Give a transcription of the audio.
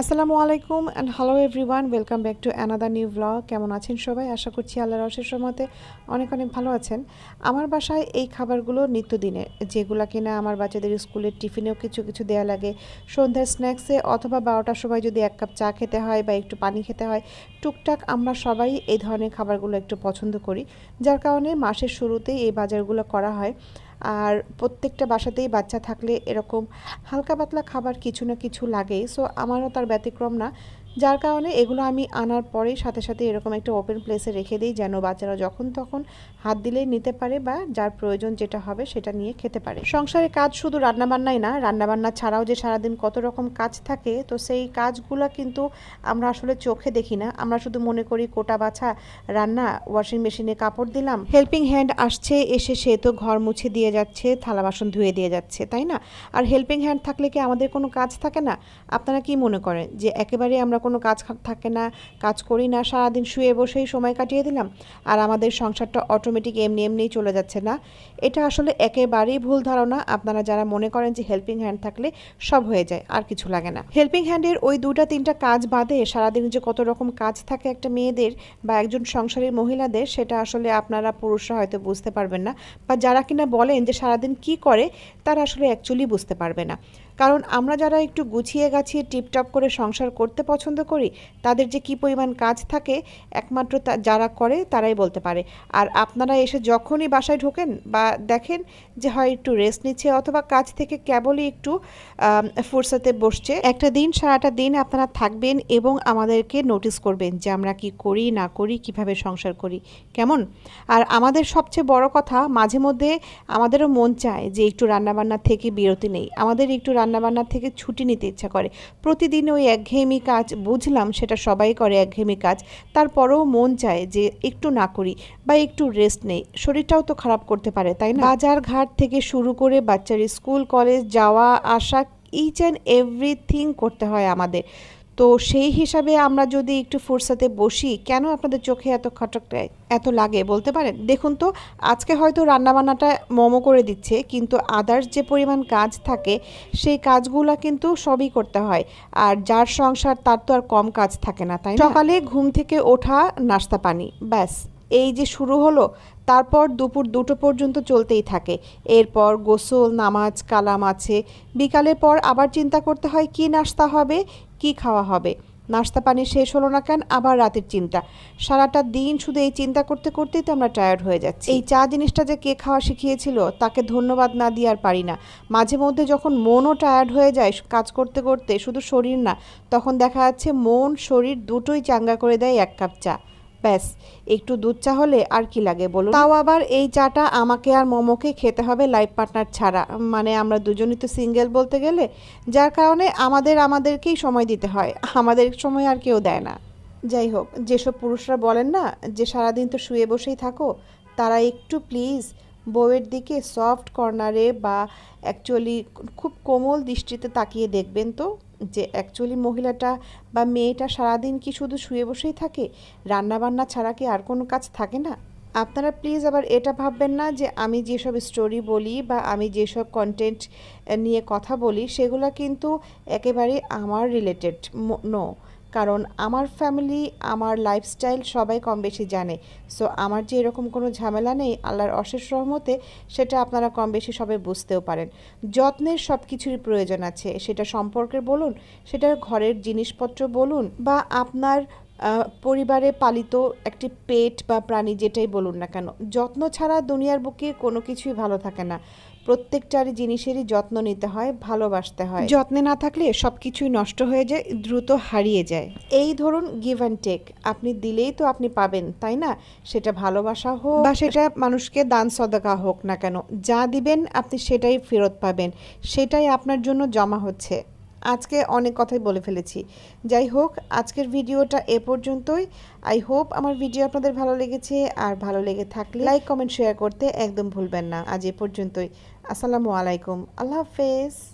আসসালামু আলাইকুম and hello everyone welcome back to another new blog কেমন আছেন সবাই? আশা করছি আল্লাহর অশেষ মতে অনেক অনেক ভালো আছেন। আমার বাসায় এই খাবারগুলো নিত্যদিনে, যেগুলো কিনা আমার বাচ্চাদের স্কুলের টিফিনেও কিছু কিছু দেওয়া লাগে। সন্ধ্যার স্ন্যাক্সে অথবা বারোটার সময় যদি এক কাপ চা খেতে হয় বা একটু পানি খেতে হয়, টুকটাক আমরা সবাই এই ধরনের খাবারগুলো একটু পছন্দ করি। যার কারণে মাসের শুরুতেই এই বাজারগুলো করা হয়। আর প্রত্যেকটা বাসাতেই বাচ্চা থাকলে এরকম হালকা পাতলা খাবার কিছু না কিছু লাগে। সো আমারও তার ব্যতিক্রম না। যার কারণে এগুলো আমি আনার পরেই সাথে সাথে এরকম একটা ওপেন প্লেসে রেখে দিই, যেন বাচ্চারা যখন তখন হাত দিলেই নিতে পারে বা যার প্রয়োজন যেটা হবে সেটা নিয়ে খেতে পারে। সংসারে কাজ শুধু রান্নাবান্নাই না, রান্নাবান্না ছাড়াও যে সারাদিন কত রকম কাজ থাকে, তো সেই কাজগুলো কিন্তু আমরা আসলে চোখে দেখি না। আমরা শুধু মনে করি কোটা বাছা, রান্না ওয়াশিং মেশিনে কাপড় দিলাম হেল্পিং হ্যান্ড আসছে, এসে সে তো ঘর মুছে দিয়ে যাচ্ছে, থালা বাসন ধুয়ে দিয়ে যাচ্ছে, তাই না? আর হেল্পিং হ্যান্ড থাকলে কি আমাদের কোনো কাজ থাকে না? আপনারা কি মনে করেন যে একেবারে আমরা কোনো কাজ থাকে না, কাজ করি না, সারাদিন শুয়ে বসেই সময় কাটিয়ে দিলাম, আর আমাদের সংসারটা অটোমেটিক এমনি এমনিই চলে যাচ্ছে না। এটা আসলে একেবারেই ভুল ধারণা, আপনারা যারা মনে করেন যে হেল্পিং হ্যান্ড থাকলে সব হয়ে যায়, আর কিছু লাগে না। হেল্পিং হ্যান্ডের ওই দুটা তিনটা কাজ বাদে সারাদিন যে কত রকম কাজ থাকে একটা মেয়েদের বা একজন সংসারের মহিলাদের, সেটা আসলে আপনারা পুরুষরা হয়তো বুঝতে পারবেন না, বা যারা কিনা বলেন যে সারাদিন কি করে, তারা আসলে অ্যাকচুয়ালি বুঝতে পারবে না। কারণ আমরা যারা একটু গুছিয়ে গাছিয়ে টিপটপ করে সংসার করতে পছন্দ করি, তাদের যে কি পরিমাণ কাজ থাকে, একমাত্র যারা করে তারাই বলতে পারে। আর আপনারা এসে যখনই বাসায় ঢোকেন বা দেখেন যে হয় একটু রেস্ট নিচ্ছে অথবা কাজ থেকে কেবলই একটু ফুরসাতে বসছে, একটা দিন, সারাটা দিন আপনারা থাকবেন এবং আমাদেরকে নোটিস করবেন যে আমরা কি করি, না করি, কীভাবে সংসার করি। কেমন? আর আমাদের সবচেয়ে বড় কথা, মাঝে মধ্যে আমাদেরও মন চায় যে একটু রান্নাবান্না থেকে বিরতি নেই। আমাদের একটু রান্নাবান্না থেকে ছুটি নিতে ইচ্ছা করে। প্রতিদিন ওই একঘেয়েমি কাজ বুঝলাম, সেটা সবাই করে একঘেয়েমি কাজ। তারপরেও মন চায় যে একটু না করি বা একটু রেস্ট নেই। শরীরটাও তো খারাপ করতে পারে, তাই না? বাজার ঘাট থেকে শুরু করে বাচ্চার স্কুল, কলেজ যাওয়া, আসা ইচ অ্যান্ড এভরিথিং করতে হয় আমাদের। তো সেই হিসাবে আমরা যদি একটু ফুরসাতে বসি, কেন আপনাদের চোখে এত খটক এত লাগে বলতে পারেন? দেখুন তো, আজকে হয়তো রান্নাবান্নাটা মোমো করে দিচ্ছে, কিন্তু আদার্স যে পরিমাণ কাজ থাকে, সেই কাজগুলো কিন্তু সবই করতে হয়। আর যার সংসার, তার তো আর কম কাজ থাকে না, তাই সকালে ঘুম থেকে ওঠা নাস্তা পানি, ব্যাস। এই যে শুরু হলো তারপর দুপুর দুটো পর্যন্ত চলতেই থাকে। এরপর গোসল, নামাজ, কালাম আছে। বিকালের পর আবার চিন্তা করতে হয়, কি নাস্তা হবে, কি খাওয়া হবে? নাস্তা পানি শেষ হলো না কেন? আবার রাতের চিন্তা। সারাটা দিন শুধু এই চিন্তা করতে করতেই তো আমরা টায়ার্ড হয়ে যাচ্ছি। এই চা জিনিসটা যে কে খাওয়া শিখিয়েছিল, তাকে ধন্যবাদ না দিয়ে আর পারি না। মাঝে মধ্যে যখন মনও টায়ার্ড হয়ে যায়, কাজ করতে করতে, শুধু শরীর না, তখন দেখা যাচ্ছে মন, শরীর দুটোই চাঙ্গা করে দেয় এক কাপ চা। ব্যাস, একটু দুধ চা হলে আর কি লাগে বলুন? তাও আবার এই চাটা আমাকে আর মোমোকে খেতে হবে লাইফ পার্টনার ছাড়া। মানে আমরা দুজনই তো সিঙ্গেল বলতে গেলে, যার কারণে আমাদের, আমাদেরকেই সময় দিতে হয়। আমাদের সময় আর কেউ দেয় না। যাই হোক, যেসব পুরুষরা বলেন না যে সারাদিন তো শুয়ে বসেই থাকো, তারা একটু প্লিজ বউয়ের দিকে সফট কর্নারে বা অ্যাকচুয়ালি খুব কোমল দৃষ্টিতে তাকিয়ে দেখবেন তো। যে অ্যাকচুয়ালি মহিলাটা বা মেয়েটা সারাদিন কি শুধু শুয়ে বসেই থাকে? রান্নাবান্না ছাড়া কি আর কোনো কাজ থাকে না? আপনারা প্লিজ আবার এটা ভাববেন না যে আমি যেসব স্টোরি বলি বা আমি যেসব কন্টেন্ট নিয়ে কথা বলি, সেগুলো কিন্তু একেবারে আমার রিলেটেড নো কারণ আমার ফ্যামিলি আমার লাইফস্টাইল সবাই কম বেশি জানে। সো আমার যে এরকম কোনো ঝামেলা নেই, আল্লাহর অশেষ রহমতে সেটা আপনারা কম বেশি সবাই বুঝতেও পারেন। যত্নের সব কিছুরই প্রয়োজন আছে, সেটা সম্পর্কের বলুন সেটা ঘরের জিনিসপত্র বলুন, বা আপনার পরিবারে পালিত একটি পেট বা প্রাণী যেটাই বলুন না কেন যত্ন ছাড়া দুনিয়ার বুকে কোনো কিছুই ভালো থাকে না। প্রত্যেকটার জিনিসেরই যত্ন নিতে হয় ভালোবাসতে হয়। যত্নে না থাকলে সব কিছুই নষ্ট হয়ে যায় দ্রুত হারিয়ে যায়। এই ধরুন গিভ অ্যান্ড টেক আপনি দিলেই তো আপনি পাবেন তাই না? সেটা ভালোবাসা হোক বা সেটা মানুষকে দান সদকা হোক না কেন যা দিবেন আপনি সেটাই ফেরত পাবেন সেটাই আপনার জন্য জমা হচ্ছে। আজকে অনেক কথাই বলে ফেলেছি। যাই হোক, আজকের ভিডিওটা এ পর্যন্তই। আই হোপ আমার ভিডিও আপনাদের ভালো লেগেছে। আর ভালো লেগে থাকলে লাইক কমেন্ট শেয়ার করতে একদম ভুলবেন না। আজ এ পর্যন্তই। আসসালামু আলাইকুম। আল্লাহ হাফেজ।